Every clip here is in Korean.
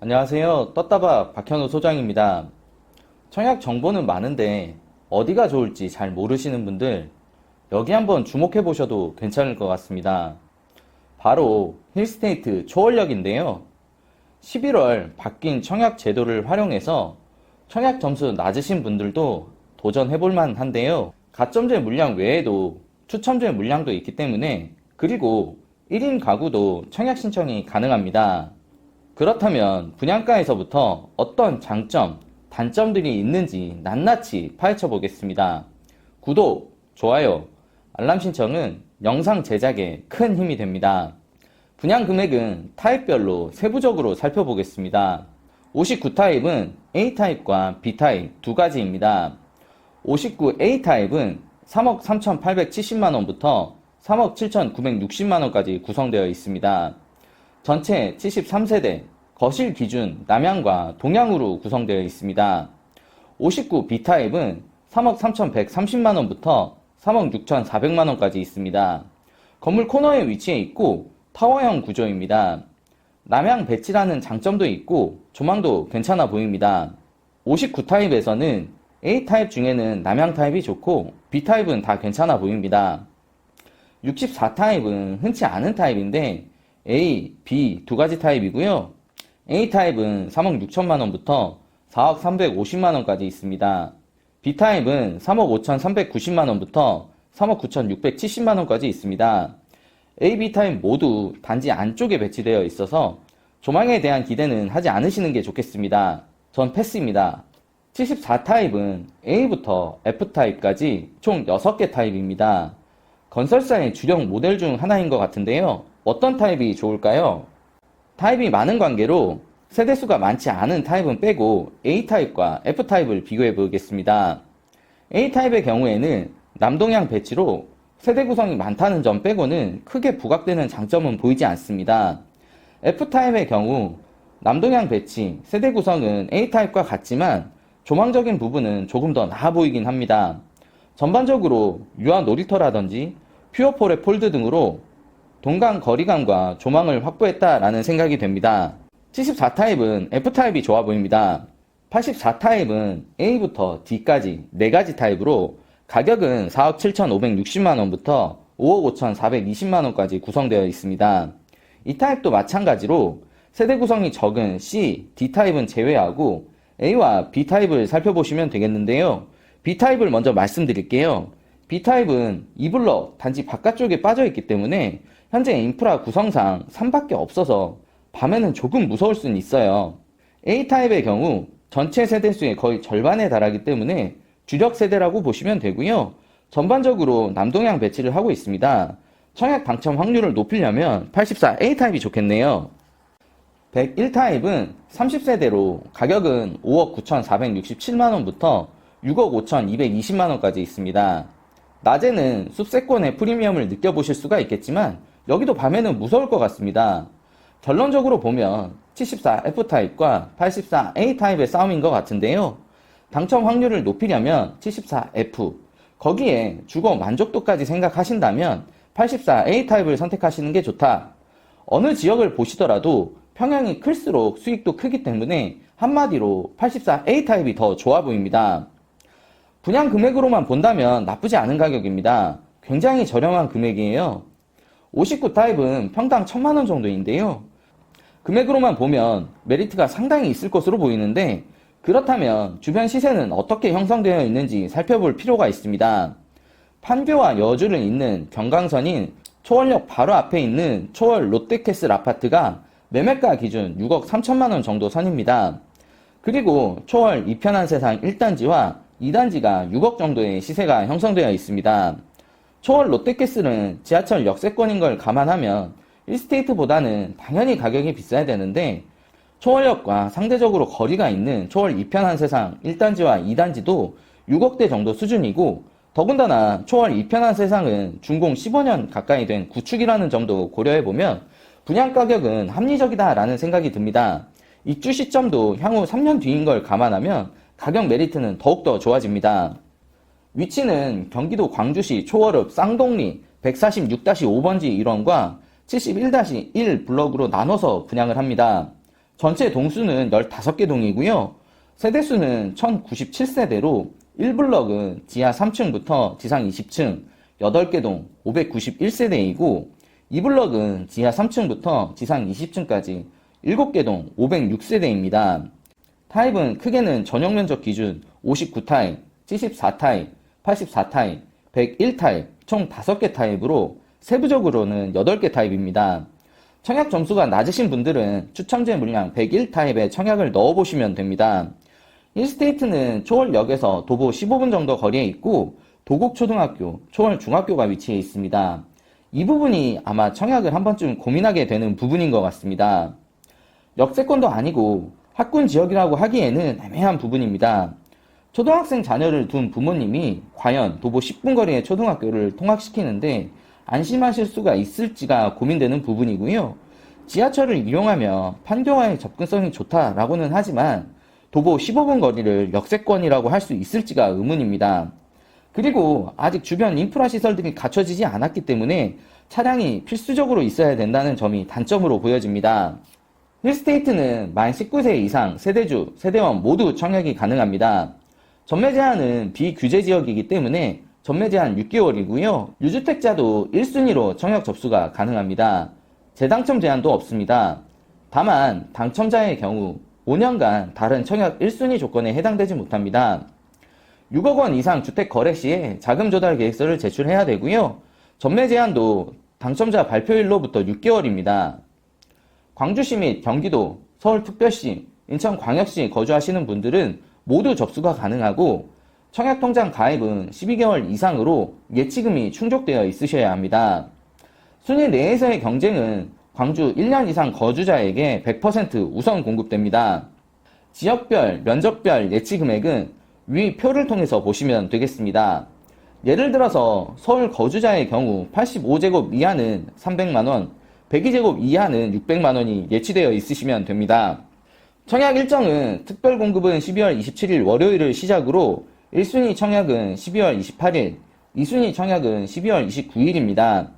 안녕하세요. 떴다박 박현우 소장입니다. 청약 정보는 많은데 어디가 좋을지 잘 모르시는 분들 여기 한번 주목해 보셔도 괜찮을 것 같습니다. 바로 힐스테이트 초월역인데요. 11월 바뀐 청약 제도를 활용해서 청약 점수 낮으신 분들도 도전해 볼 만 한데요. 가점제 물량 외에도 추첨제 물량도 있기 때문에 그리고 1인 가구도 청약 신청이 가능합니다. 그렇다면 분양가에서부터 어떤 장점, 단점들이 있는지 낱낱이 파헤쳐 보겠습니다. 구독, 좋아요, 알람 신청은 영상 제작에 큰 힘이 됩니다. 분양 금액은 타입별로 세부적으로 살펴보겠습니다. 59타입은 A타입과 B타입 두 가지입니다. 59A 타입은 3억 3,870만원부터 3억 7,960만원까지 구성되어 있습니다. 전체 73세대, 거실 기준 남향과 동향으로 구성되어 있습니다. 59 B타입은 3억 3,130만원부터 3억 6,400만원까지 있습니다. 건물 코너에 위치해 있고 타워형 구조입니다. 남향 배치라는 장점도 있고 조망도 괜찮아 보입니다. 59타입에서는 A타입 중에는 남향 타입이 좋고 B타입은 다 괜찮아 보입니다. 64타입은 흔치 않은 타입인데 A, B 두 가지 타입이고요. A타입은 3억 6천만 원부터 4억 350만 원까지 있습니다. B타입은 3억 5,390만 원부터 3억 9,670만 원까지 있습니다. A, B 타입 모두 단지 안쪽에 배치되어 있어서 조망에 대한 기대는 하지 않으시는 게 좋겠습니다. 전 패스입니다. 74타입은 A부터 F타입까지 총 6개 타입입니다. 건설사의 주력 모델 중 하나인 것 같은데요. 어떤 타입이 좋을까요? 타입이 많은 관계로 세대수가 많지 않은 타입은 빼고 A타입과 F타입을 비교해 보겠습니다. A타입의 경우에는 남동향 배치로 세대 구성이 많다는 점 빼고는 크게 부각되는 장점은 보이지 않습니다. F타입의 경우 남동향 배치, 세대 구성은 A타입과 같지만 조망적인 부분은 조금 더 나아 보이긴 합니다. 전반적으로 유아 놀이터라든지 퓨어폴의 폴드 등으로 동강 거리감과 조망을 확보했다라는 생각이 됩니다. 74타입은 F타입이 좋아 보입니다. 84타입은 A부터 D까지 4가지 타입으로 가격은 4억 7,560만원부터 5억 5,420만원까지 구성되어 있습니다. 이 타입도 마찬가지로 세대 구성이 적은 C, D타입은 제외하고 A와 B타입을 살펴보시면 되겠는데요. B타입을 먼저 말씀드릴게요. B타입은 이블럭 단지 바깥쪽에 빠져 있기 때문에 현재 인프라 구성상 3밖에 없어서 밤에는 조금 무서울 수는 있어요. A타입의 경우 전체 세대 수의 거의 절반에 달하기 때문에 주력 세대라고 보시면 되고요. 전반적으로 남동향 배치를 하고 있습니다. 청약 당첨 확률을 높이려면 84A타입이 좋겠네요. 101타입은 30세대로 가격은 5억 9,467만원부터 6억 5,220만원까지 있습니다. 낮에는 숲세권의 프리미엄을 느껴보실 수가 있겠지만 여기도 밤에는 무서울 것 같습니다. 결론적으로 보면 74F타입과 84A타입의 싸움인 것 같은데요. 당첨 확률을 높이려면 74F, 거기에 주거 만족도까지 생각하신다면 84A타입을 선택하시는 게 좋다. 어느 지역을 보시더라도 평양이 클수록 수익도 크기 때문에 한마디로 84A타입이 더 좋아 보입니다. 분양 금액으로만 본다면 나쁘지 않은 가격입니다. 굉장히 저렴한 금액이에요. 59 타입은 평당 1000만원 정도인데요. 금액으로만 보면 메리트가 상당히 있을 것으로 보이는데 그렇다면 주변 시세는 어떻게 형성되어 있는지 살펴볼 필요가 있습니다. 판교와 여주를 잇는 경강선인 초월역 바로 앞에 있는 초월 롯데캐슬 아파트가 매매가 기준 6억 3천만 원 정도 선입니다. 그리고 초월 이편한 세상 1단지와 2단지가 6억 정도의 시세가 형성되어 있습니다. 초월 롯데캐슬은 지하철 역세권인 걸 감안하면 1스테이트보다는 당연히 가격이 비싸야 되는데 초월역과 상대적으로 거리가 있는 초월 이편한 세상 1단지와 2단지도 6억대 정도 수준이고 더군다나 초월 이편한 세상은 준공 15년 가까이 된 구축이라는 점도 고려해보면 분양 가격은 합리적이다라는 생각이 듭니다. 입주 시점도 향후 3년 뒤인 걸 감안하면 가격 메리트는 더욱더 좋아집니다. 위치는 경기도 광주시 초월읍 쌍동리 146-5번지 일원과 71-1 블럭으로 나눠서 분양을 합니다. 전체 동수는 15개 동이고요. 세대수는 1097세대로 1블럭은 지하 3층부터 지상 20층 8개 동 591세대이고 2블럭은 지하 3층부터 지상 20층까지 7개 동 506세대입니다. 타입은 크게는 전용 면적 기준 59타입, 74타입, 84타입, 101타입 총 5개 타입으로 세부적으로는 8개 타입입니다. 청약 점수가 낮으신 분들은 추첨제 물량 101타입에 청약을 넣어보시면 됩니다. 1스테이트는 초월역에서 도보 15분 정도 거리에 있고 도곡초등학교, 초월중학교가 위치해 있습니다. 이 부분이 아마 청약을 한 번쯤 고민하게 되는 부분인 것 같습니다. 역세권도 아니고 학군 지역이라고 하기에는 애매한 부분입니다. 초등학생 자녀를 둔 부모님이 과연 도보 10분 거리의 초등학교를 통학시키는데 안심하실 수가 있을지가 고민되는 부분이고요. 지하철을 이용하며 판교와의 접근성이 좋다라고는 하지만 도보 15분 거리를 역세권이라고 할 수 있을지가 의문입니다. 그리고 아직 주변 인프라 시설들이 갖춰지지 않았기 때문에 차량이 필수적으로 있어야 된다는 점이 단점으로 보여집니다. 힐스테이트는 만 19세 이상 세대주, 세대원 모두 청약이 가능합니다. 전매 제한은 비규제 지역이기 때문에 전매 제한 6개월이고요. 유주택자도 1순위로 청약 접수가 가능합니다. 재당첨 제한도 없습니다. 다만 당첨자의 경우 5년간 다른 청약 1순위 조건에 해당되지 못합니다. 6억 원 이상 주택 거래 시에 자금 조달 계획서를 제출해야 되고요. 전매 제한도 당첨자 발표일로부터 6개월입니다. 광주시 및 경기도, 서울특별시, 인천광역시 거주하시는 분들은 모두 접수가 가능하고 청약통장 가입은 12개월 이상으로 예치금이 충족되어 있으셔야 합니다. 순위 내에서의 경쟁은 광주 1년 이상 거주자에게 100% 우선 공급됩니다. 지역별, 면적별 예치 금액은 위 표를 통해서 보시면 되겠습니다. 예를 들어서 서울 거주자의 경우 85제곱 이하는 300만원, 102제곱 이하는 600만원이 예치되어 있으시면 됩니다. 청약 일정은 특별 공급은 12월 27일 월요일을 시작으로 1순위 청약은 12월 28일, 2순위 청약은 12월 29일입니다.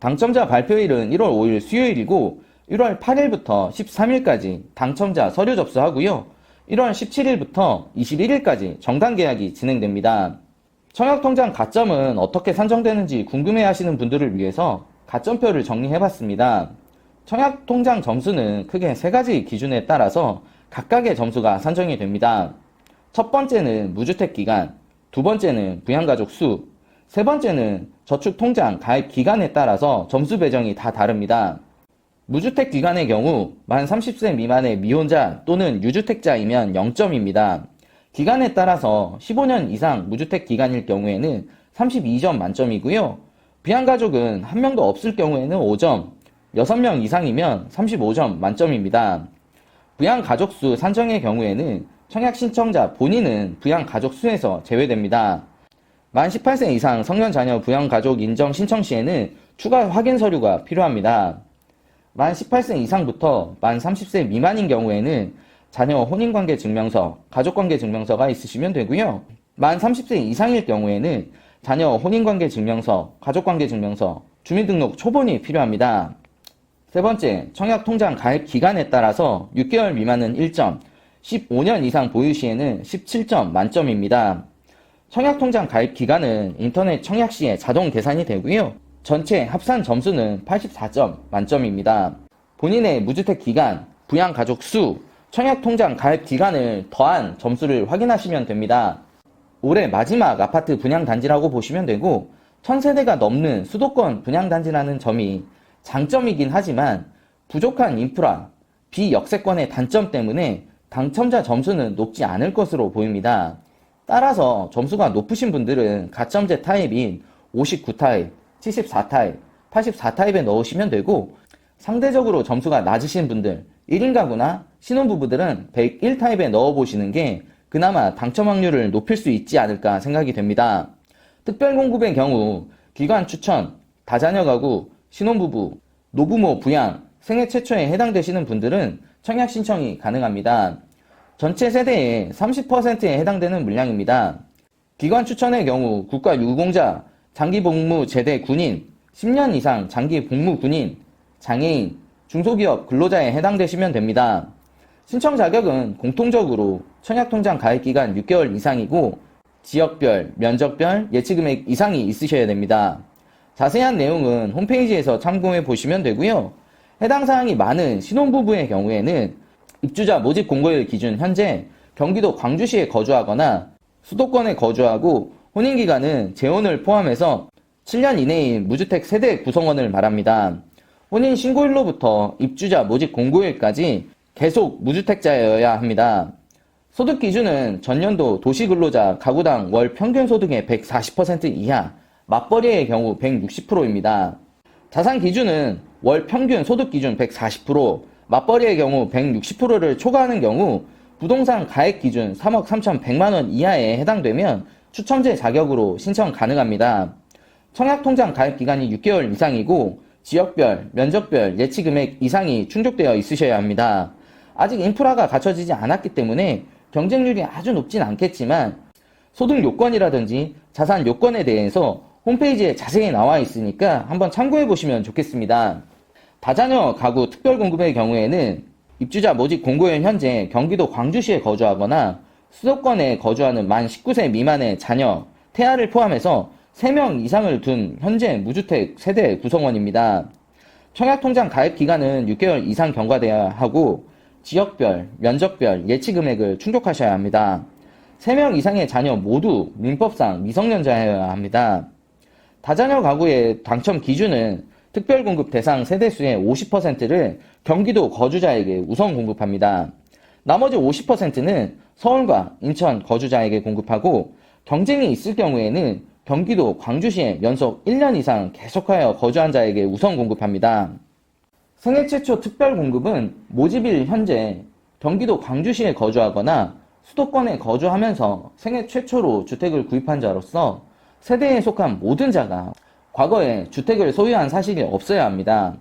당첨자 발표일은 1월 5일 수요일이고 1월 8일부터 13일까지 당첨자 서류 접수하고요. 1월 17일부터 21일까지 정당 계약이 진행됩니다. 청약통장 가점은 어떻게 산정되는지 궁금해 하시는 분들을 위해서 가점표를 정리해 봤습니다. 청약 통장 점수는 크게 세 가지 기준에 따라서 각각의 점수가 산정이 됩니다. 첫 번째는 무주택 기간, 두 번째는 부양가족 수, 세 번째는 저축 통장 가입 기간에 따라서 점수 배정이 다 다릅니다. 무주택 기간의 경우 만 30세 미만의 미혼자 또는 유주택자이면 0점입니다. 기간에 따라서 15년 이상 무주택 기간일 경우에는 32점 만점이고요. 부양가족은 한 명도 없을 경우에는 5점, 6명 이상이면 35점 만점입니다. 부양 가족 수 산정의 경우에는 청약 신청자 본인은 부양 가족 수에서 제외됩니다. 만 18세 이상 성년 자녀 부양 가족 인정 신청 시에는 추가 확인 서류가 필요합니다. 만 18세 이상부터 만 30세 미만인 경우에는 자녀 혼인관계 증명서, 가족관계 증명서가 있으시면 되고요. 만 30세 이상일 경우에는 자녀 혼인관계 증명서, 가족관계 증명서, 주민등록 초본이 필요합니다. 세 번째, 청약 통장 가입 기간에 따라서 6개월 미만은 1점, 15년 이상 보유 시에는 17점 만점입니다. 청약 통장 가입 기간은 인터넷 청약 시에 자동 계산이 되고요. 전체 합산 점수는 84점 만점입니다. 본인의 무주택 기간, 부양 가족 수, 청약 통장 가입 기간을 더한 점수를 확인하시면 됩니다. 올해 마지막 아파트 분양 단지라고 보시면 되고, 1000세대가 넘는 수도권 분양 단지라는 점이 장점이긴 하지만 부족한 인프라, 비역세권의 단점 때문에 당첨자 점수는 높지 않을 것으로 보입니다. 따라서 점수가 높으신 분들은 가점제 타입인 59타입, 74타입, 84타입에 넣으시면 되고 상대적으로 점수가 낮으신 분들 1인 가구나 신혼부부들은 101타입에 넣어보시는 게 그나마 당첨 확률을 높일 수 있지 않을까 생각이 됩니다. 특별 공급의 경우 기관 추천, 다자녀 가구, 신혼부부, 노부모 부양, 생애 최초에 해당되시는 분들은 청약 신청이 가능합니다. 전체 세대의 30%에 해당되는 물량입니다. 기관 추천의 경우 국가 유공자, 장기 복무 제대 군인, 10년 이상 장기 복무 군인, 장애인, 중소기업 근로자에 해당되시면 됩니다. 신청 자격은 공통적으로 청약통장 가입 기간 6개월 이상이고 지역별, 면적별, 예치금액 이상이 있으셔야 됩니다. 자세한 내용은 홈페이지에서 참고해 보시면 되고요. 해당 사항이 많은 신혼부부의 경우에는 입주자 모집 공고일 기준 현재 경기도 광주시에 거주하거나 수도권에 거주하고 혼인기간은 재혼을 포함해서 7년 이내인 무주택 세대 구성원을 말합니다. 혼인 신고일로부터 입주자 모집 공고일까지 계속 무주택자여야 합니다. 소득 기준은 전년도 도시근로자 가구당 월 평균 소득의 140% 이하, 맞벌이의 경우 160%입니다. 자산 기준은 월 평균 소득 기준 140%, 맞벌이의 경우 160%를 초과하는 경우 부동산 가액 기준 3억 3,100만 원 이하에 해당되면 추첨제 자격으로 신청 가능합니다. 청약통장 가입 기간이 6개월 이상이고 지역별, 면적별 예치 금액 이상이 충족되어 있으셔야 합니다. 아직 인프라가 갖춰지지 않았기 때문에 경쟁률이 아주 높진 않겠지만 소득 요건이라든지 자산 요건에 대해서 홈페이지에 자세히 나와 있으니까 한번 참고해 보시면 좋겠습니다. 다자녀 가구 특별 공급의 경우에는 입주자 모집 공고일 현재 경기도 광주시에 거주하거나 수도권에 거주하는 만 19세 미만의 자녀, 태아를 포함해서 3명 이상을 둔 현재 무주택 세대 구성원입니다. 청약통장 가입 기간은 6개월 이상 경과되어야 하고 지역별, 면적별 예치 금액을 충족하셔야 합니다. 3명 이상의 자녀 모두 민법상 미성년자여야 합니다. 다자녀 가구의 당첨 기준은 특별 공급 대상 세대 수의 50%를 경기도 거주자에게 우선 공급합니다. 나머지 50%는 서울과 인천 거주자에게 공급하고 경쟁이 있을 경우에는 경기도 광주시에 연속 1년 이상 계속하여 거주한 자에게 우선 공급합니다. 생애 최초 특별 공급은 모집일 현재 경기도 광주시에 거주하거나 수도권에 거주하면서 생애 최초로 주택을 구입한 자로서 세대에 속한 모든 자가 과거에 주택을 소유한 사실이 없어야 합니다.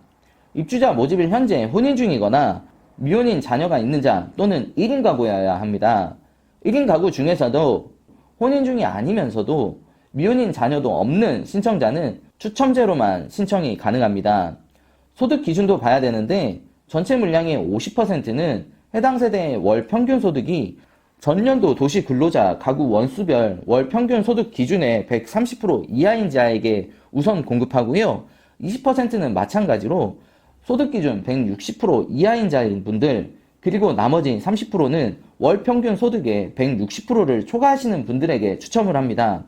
입주자 모집일 현재 혼인 중이거나 미혼인 자녀가 있는 자 또는 1인 가구여야 합니다. 1인 가구 중에서도 혼인 중이 아니면서도 미혼인 자녀도 없는 신청자는 추첨제로만 신청이 가능합니다. 소득 기준도 봐야 되는데 전체 물량의 50%는 해당 세대의 월 평균 소득이 전년도 도시 근로자 가구 원수별 월 평균 소득 기준의 130% 이하인 자에게 우선 공급하고요. 20%는 마찬가지로 소득 기준 160% 이하인 자인 분들 그리고 나머지 30%는 월 평균 소득의 160%를 초과하시는 분들에게 추첨을 합니다.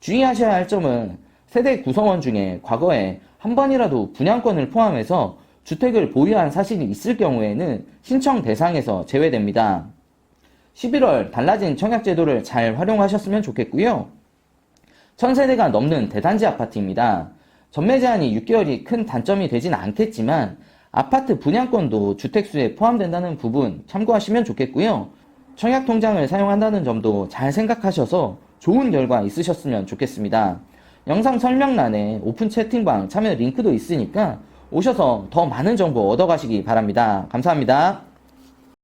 주의하셔야 할 점은 세대 구성원 중에 과거에 한 번이라도 분양권을 포함해서 주택을 보유한 사실이 있을 경우에는 신청 대상에서 제외됩니다. 11월 달라진 청약제도를 잘 활용하셨으면 좋겠고요. 1000세대가 넘는 대단지 아파트입니다. 전매 제한이 6개월이 큰 단점이 되진 않겠지만 아파트 분양권도 주택수에 포함된다는 부분 참고하시면 좋겠고요. 청약 통장을 사용한다는 점도 잘 생각하셔서 좋은 결과 있으셨으면 좋겠습니다. 영상 설명란에 오픈 채팅방 참여 링크도 있으니까 오셔서 더 많은 정보 얻어가시기 바랍니다. 감사합니다.